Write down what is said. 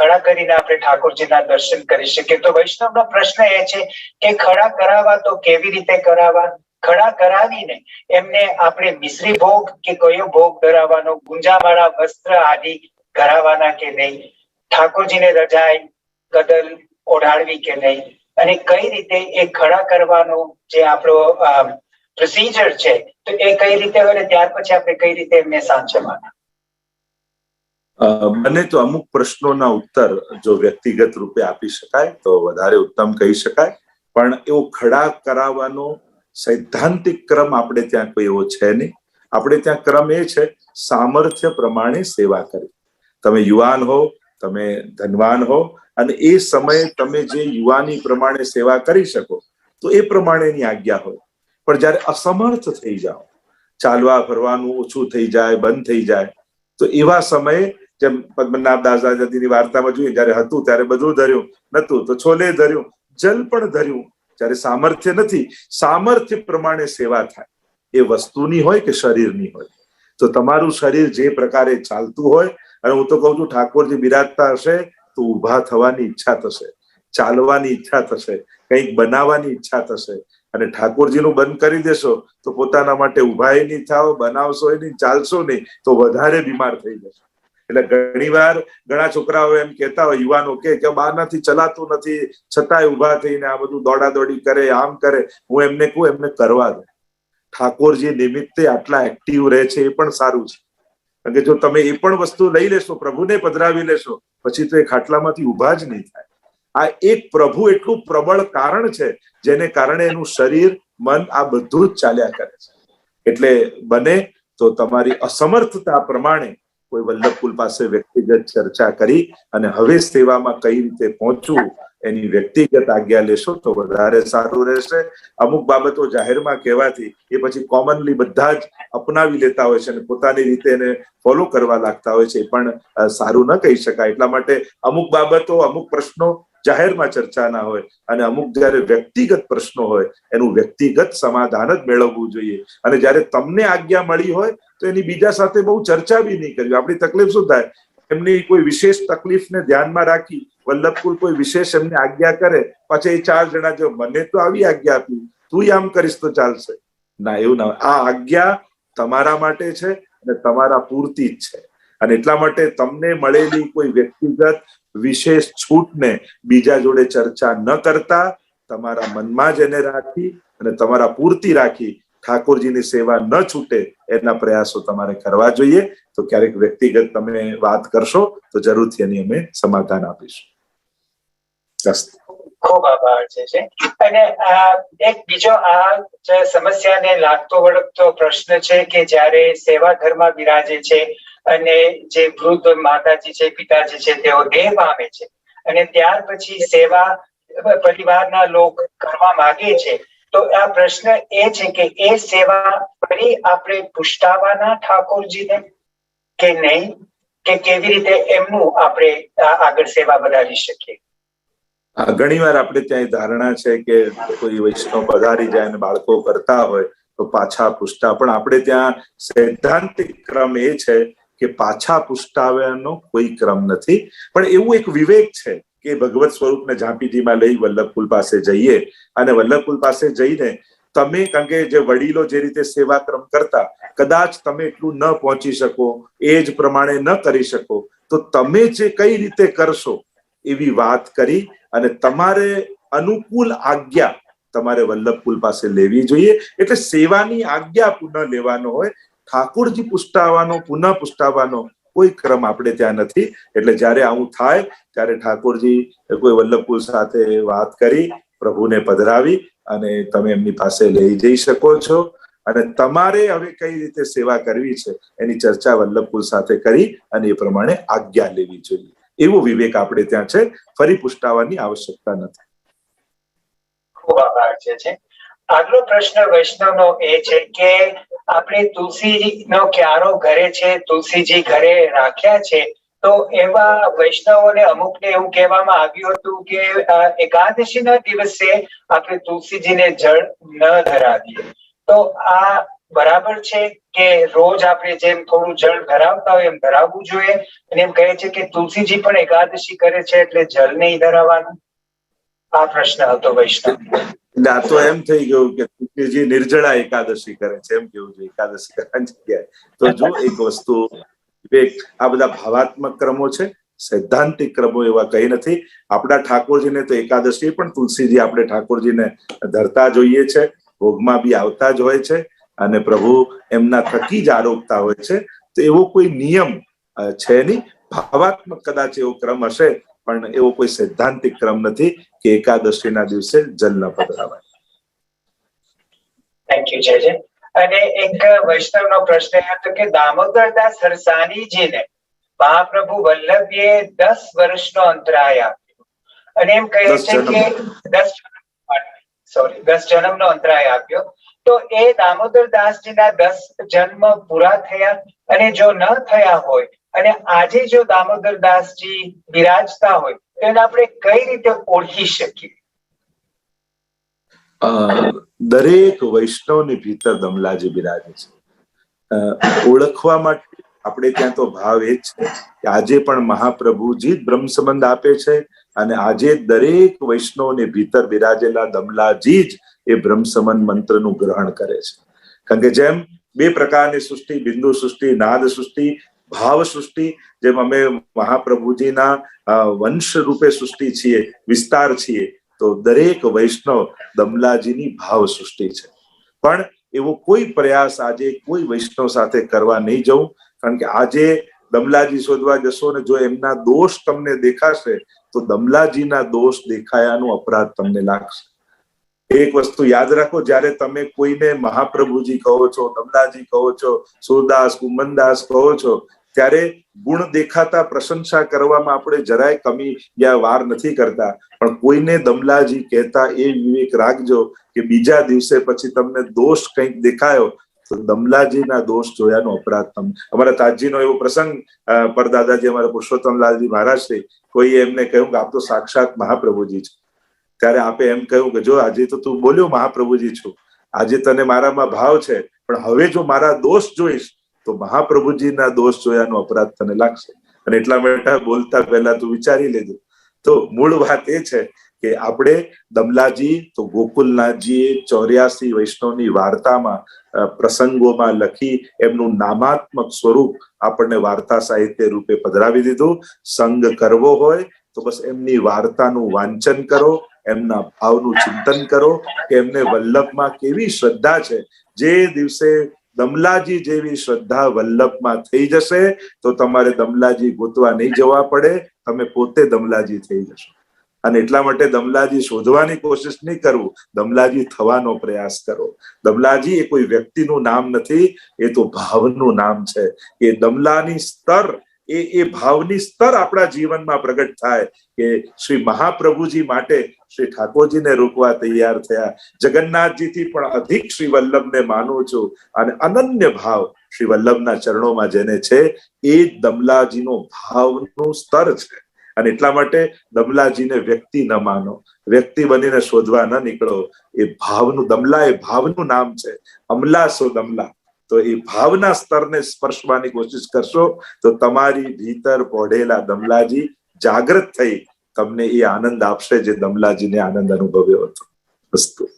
ખડા કરીને આપણે ઠાકોરજીના દર્શન કરી શકીએ. તો વૈષ્ણવનો પ્રશ્ન એ છે કે ખડા કરાવવા તો કેવી રીતે કરાવવા? ખડા કરાવીને એમને આપણે મિશ્રી ભોગ કે કયો ભોગ ધરાવવાનો? ગુંજાવાળા વસ્ત્ર આદિ કરાવવાના કે નહીં? ઠાકોરજીને રજાઈ, કદલ ઓઢાડવી કે નહીં? અને કઈ રીતે એ ખડા કરવાનો જે આપણો પ્રોસિજર છે, તો એ કઈ રીતે હોય ત્યાર પછી આપણે કઈ રીતે એમને સાંચવવાના મને તો અમુક પ્રશ્નોના ઉત્તર જો વ્યક્તિગત રૂપે આપી શકાય, તો વધારે ઉત્તમ કહી શકાય. પણ એવો ખડા કરાવવાનો સૈદ્ધાંતિક ક્રમ આપણે ત્યાં કોઈ એવો છે નહીં. આપણે ત્યાં ક્રમ એ છે, સામર્થ્ય પ્રમાણે સેવા કરી તમે યુવાન હો, તમે ધનવાન હો, અને એ સમયે તમે જે યુવાની પ્રમાણે સેવા કરી શકો, તો એ પ્રમાણેની આજ્ઞા હોય. પણ જ્યારે અસમર્થ થઈ જાઓ, ચાલવા ફરવાનું ઓછું થઈ જાય, બંધ થઈ જાય, તો એવા સમયે જેમ પદ્મનાભ દાસદાજીની વાર્તામાં જોઈએ, જયારે હતું ત્યારે બધું ધર્યું નતું તો છોલે ધર્યું, જલ પણ ધર્યું, જયારે સામર્થ્ય નથી, સામર્થ્ય પ્રમાણે સેવા થાય. એ વસ્તુની હોય કે શરીરની હોય? તો તમારું શરીર જે પ્રકારે ચાલતું હોય, અને હું તો કહું છું, ઠાકોરજી બિરાજતા હશે, તો ઊભા થવાની ઈચ્છા થશે, ચાલવાની ઈચ્છા થશે, કંઈક બનાવવાની ઈચ્છા થશે, અને ઠાકોરજીનું બંધ કરી દેશો, તો પોતાના માટે ઊભા નહીં થાવ બનાવશો નહીં, ચાલશો નહીં, તો વધારે બીમાર થઈ જશો. એટલે ઘણી વાર ઘણા છોકરાઓ એમ કહેતા હોય, યુવાનો કે બહારનાથી ચલાતું નથી, છતાંય ઊભા થઈને આ બધું દોડા દોડી કરે, આમ કરે, હું એમને કહું, એમને કરવા દે. ઠાકોરજી નિમિત્તે આટલા એક્ટિવ રહે છે એ પણ સારું છે. કારણ કે જો તમે એ પણ વસ્તુ લઈ લેશો, પ્રભુને પધરાવી લેશો, પછી તો એ ખાટલામાંથી ઊભા જ નહીં થાય. આ એક પ્રભુ એટલું પ્રબળ કારણ છે, જેને કારણે એનું શરીર, મન આ બધું જ ચાલ્યા કરે છે. એટલે બને તો તમારી અસમર્થતા પ્રમાણે કોઈ વલ્લભકુલ પાસે વ્યક્તિગત ચર્ચા કરી અને હવે સેવામાં કઈ રીતે પહોંચવું એની વ્યક્તિગત આજ્ઞા લેશો તો વધારે સારું રહેશે. અમુક બાબતો જાહેરમાં કહેવાથી એ પછી કોમનલી બધા જ અપનાવી લેતા હોય છે અને પોતાની રીતે એને ફોલો કરવા લાગતા હોય છે પણ સારું ન કહી શકાય. એટલા માટે અમુક બાબતો, અમુક પ્રશ્નો જાહેરમાં ચર્ચાના હોય અને અમુક જયારે વ્યક્તિગત પ્રશ્નો હોય, એનું વ્યક્તિગત સમાધાન જ મેળવવું જોઈએ. અને જયારે તમને આજ્ઞા મળી હોય, તો એની બીજા સાથે બહુ ચર્ચા બી નહીં કરવી. આપણી તકલીફ શું થાય? એમની કોઈ વિશેષ તકલીફને ધ્યાનમાં રાખી વલ્લભકુલ કોઈ વિશેષ એમને આજ્ઞા કરે, પછી એ ચાર જણા જો, મને તો આવી આજ્ઞા આપી. તું આમ કરીશ તો ચાલશે. ના, એવું ના આ આજ્ઞા તમારા માટે છે અને તમારા પૂરતી જ છે. અને એટલા માટે તમને મળેલી કોઈ વ્યક્તિગત વિશેષ છૂટને બીજા જોડે ચર્ચા ન કરતા, તમારા મનમાં જ એને રાખી અને તમારા પૂરતી રાખી ઠાકોરજીની સેવા ન છૂટે એના પ્રયાસો તમારે કરવા જોઈએ. તો ક્યારેક વ્યક્તિગત તમે વાત કરશો તો જરૂરથી એની અમે સમાધાન આપીશું. ખૂબ આભાર છે અને એક બીજો, આ સમસ્યાને લાગતો વળગતો પ્રશ્ન છે કે જ્યારે સેવા ઘરમાં બિરાજે છે અને જે વૃદ્ધ માતાજી છે, પિતાજી છે, તેઓ દેહ પામે છે અને ત્યાર પછી સેવા પરિવારના લોકો કરવા માંગે છે, તો આ પ્રશ્ન એ છે કે એ સેવા ફરી આપણે પુષ્ટાવાના ઠાકોરજીને કે નહીં? કે કેવી રીતે એમનું આપણે આગળ સેવા વધારી શકીએ? ઘણી વાર આપણે ત્યાં ધારણા છે કે કોઈ વૈષ્ણવ પધારી જાય અને બાળકો કરતા હોય તો પાછા પુષ્ટા. પણ આપણે ત્યાં સૈદ્ધાંતિક ક્રમ એ છે કે પાછા પુષ્ટાવ્યાનો કોઈ ક્રમ નથી. પણ એવું એક વિવેક છે કે ભગવત સ્વરૂપને ઝાંપીજીમાં લઈ વલ્લભકુલ પાસે જઈએ અને વલ્લભકુલ પાસે જઈને તમે કારણ કે જે વડીલો જે રીતે સેવા ક્રમ કરતા, કદાચ તમે એટલું ન પહોંચી શકો, એ જ પ્રમાણે ન કરી શકો, તો તમે જે કઈ રીતે કરશો એવી વાત કરી અને તમારે અનુકૂળ આજ્ઞા તમારે વલ્લભપુલ પાસે લેવી જોઈએ. એટલે સેવાની આજ્ઞા પુનઃ લેવાનો હોય, ઠાકોરજી પુષ્ટાવાનો, પુનઃ પુષ્ટાવાનો કોઈ ક્રમ આપણે ત્યાં નથી. એટલે જ્યારે આવું થાય, ત્યારે ઠાકોરજી કોઈ વલ્લભપુલ સાથે વાત કરી, પ્રભુને પધરાવી અને તમે એમની પાસે લઈ જઈ શકો છો. અને તમારે હવે કઈ રીતે સેવા કરવી છે, એની ચર્ચા વલ્લભપુલ સાથે કરી અને એ પ્રમાણે આજ્ઞા લેવી જોઈએ. એવો વિવેક આપણે ત્યાં છે, ફરી પુષ્ટાવાની આવશ્યકતા નથી. ખૂબ આભાર છે આગલો પ્રશ્ન વૈષ્ણવનો એ છે કે આપણે તુલસીજી નો ક્યારો ઘરે છે, તુલસીજી ઘરે રાખ્યા છે, તો એવા વૈષ્ણવોને અમુકને એવું કહેવામાં આવ્યું હતું કે એકાદશી ના દિવસે આપણે તુલસીજીને જળ ન ધરાવીએ. તો આ બરાબર છે કે રોજ આપણે જેમ થોડું જળ ધરાવતા હોય એમ ધરાવવું જોઈએ અને એમ કહે છે કે તુલસીજી પણ એકાદશી કરે છે એટલે જળ નહીં ધરાવવાનું? આ પ્રશ્ન હતો વૈષ્ણવ. ના તો એમ થઈ ગયું કે તુલસીજી નિર્જળા એકાદશી કરે છે, એમ કેવું જોઈએ? એકાદશી કરવાની જગ્યાએ. તો જો એક વસ્તુ વિવેક, આ બધા ભાવાત્મક ક્રમો છે, સૈદ્ધાંતિક ક્રમો એવા કઈ નથી. આપણા ઠાકોરજીને તો એકાદશી પણ તુલસીજી આપણે ઠાકોરજીને ધરતા જોઈએ છે, ભોગમાં બી આવતા જ હોય છે. અને પ્રભુ એમના થકી જ આરોગતા હોય છે. તો એવો કોઈ નિયમ છે નહીં? ભાવાત્મક કદાચ એવો ક્રમ હશે પણ એવો કોઈ સૈદ્ધાંતિક ક્રમ નથી કે એકાદશીના દિવસે જલ ન પધરાવાય. થેન્ક યુ જય જય અને એક વૈષ્ણવનો પ્રશ્ન એ હતો કે દામોદરદાસ હરસાનીજીને મહાપ્રભુ વલ્લભીએ દસ વર્ષનો અંતરાય આપ્યો. અને એમ કહે છે કે દસ સોરી દસ જન્મનો અંતરાય આપ્યો. તો એ દામોદરદાસજીના દસ જન્મ પૂરા થયા અને જો ન થયા હોય અને આજે જો દામોદરદાસજી બિરાજતા હોય, તો એને આપણે કઈ રીતે ઓળખી શકીએ? દરેક વૈષ્ણવની ભીતર દમલાજી બિરાજે છે. ઓળખવા માટે આપણે ત્યાં તો ભાવ એ છે કે આજે પણ મહાપ્રભુજી બ્રહ્મ સંબંધ આપે છે અને આજે દરેક વૈષ્ણવની ભીતર બિરાજેલા દમલાજી જ એ બ્રહ્મ સંબંધ મંત્રનું ગ્રહણ કરે છે. કારણ કે જેમ બે પ્રકારની સૃષ્ટિ, બિંદુ સૃષ્ટિ, નાદ સૃષ્ટિ, ભાવ સૃષ્ટિ, જેમ અમે મહાપ્રભુજીના વંશ રૂપે સૃષ્ટિ છીએ, વિસ્તાર છીએ, તો દરેક વૈષ્ણવ દમલાજીની ભાવ સૃષ્ટિ છે. પણ એવો કોઈ પ્રયાસ આજે કોઈ વૈષ્ણવ સાથે કરવા નહીં જવું, કારણ કે આજે દમલાજી શોધવા જશો ને જો એમના દોષ તમને દેખાશે, તો દમલાજીના દોષ દેખાયાનો અપરાધ તમને લાગશે. એક વસ્તુ યાદ રાખો, જ્યારે તમે કોઈને મહાપ્રભુજી કહો છો નમદાજી કહો છો, સુરદાસ કુમનદાસ કહો છો, ત્યારે ગુણ દેખાતા, પ્રશંસા કરવામાં આપણે જરાય કમી યા વાર નથી કરતા. પણ કોઈને દમલાજી કહેતા એ વિવેક રાખજો કે બીજા દિવસે પછી તમને દોષ કંઈક દેખાયો, તો દમલાજીના દોષ જોયાનો અપરાધ તમને. અમારા તાજજીનો એવો પ્રસંગ પરદાદાજી, અમારા પુરુષોત્તમલાલજી મહારાજ શ્રી કોઈ એમને કહ્યું કે આપ તો સાક્ષાત મહાપ્રભુજી છો. ત્યારે આપે એમ કહ્યું કે જો આજે તો તું બોલ્યો મહાપ્રભુજી છું, આજે તને મારામાં ભાવ છે, પણ હવે જો મારા દોષ જોઈશ, તો મહાપ્રભુજીના દોષ જોયાનો અપરાધ તને લાગશે. અને એટલા માટે બોલતા પહેલા તું વિચારી લેજો. તો મૂળ વાત એ છે કે આપણે દમલાજી, તો ગોકુલનાથજીએ ચોર્યાસી વૈષ્ણવની વાર્તામાં પ્રસંગોમાં લખી એમનું નામાત્મક સ્વરૂપ આપણને વાર્તા સાહિત્ય રૂપે પધરાવી દીધું. સંગ કરવો હોય તો બસ એમની વાર્તાનું વાંચન કરો એમના ભાવનું ચિંતન કરો કે એમને વલ્લભમાં કેવી શ્રદ્ધા છે. જે દિવસે દમલાજી જેવી શ્રદ્ધા વલ્લભમાં થઈ જશે, તો તમારે દમલાજી ગોતવા નહીં જવા પડે. તમે પોતે દમલાજી થઈ જશો. અને એટલા માટે દમલાજી શોધવાની કોશિશ નહીં કરવું. દમલાજી થવાનો પ્રયાસ કરો. દમલાજી એ કોઈ વ્યક્તિનું નામ નથી, એ તો ભાવનું નામ છે. એ દમલાની સ્તર એ એ ભાવની સ્તર આપણા જીવનમાં પ્રગટ થાય કે શ્રી મહાપ્રભુજી માટે શ્રી ઠાકોરજીને રોકવા તૈયાર થયા. જગન્નાથજીથી પણ અધિક શ્રી વલ્લભને માનું છું અને અનન્ય ભાવ શ્રી વલ્લભના ચરણોમાં જેને છે, એ જ દમલાજીનો ભાવનું સ્તર છે. અને એટલા માટે દમલાજીને વ્યક્તિ ન માનો. વ્યક્તિ બનીને શોધવા ન નીકળો. એ ભાવનું, દમલા એ ભાવનું નામ છે. અમલા સો દમલા. તો એ ભાવના સ્તરને સ્પર્શવાની કોશિશ કરશો તો તમારી ભીતર પોઢેલા દમલાજી જાગૃત થઈ તમને એ આનંદ આપશે જે દમલાજીને આનંદ અનુભવ્યો હતો. વસ્તુ.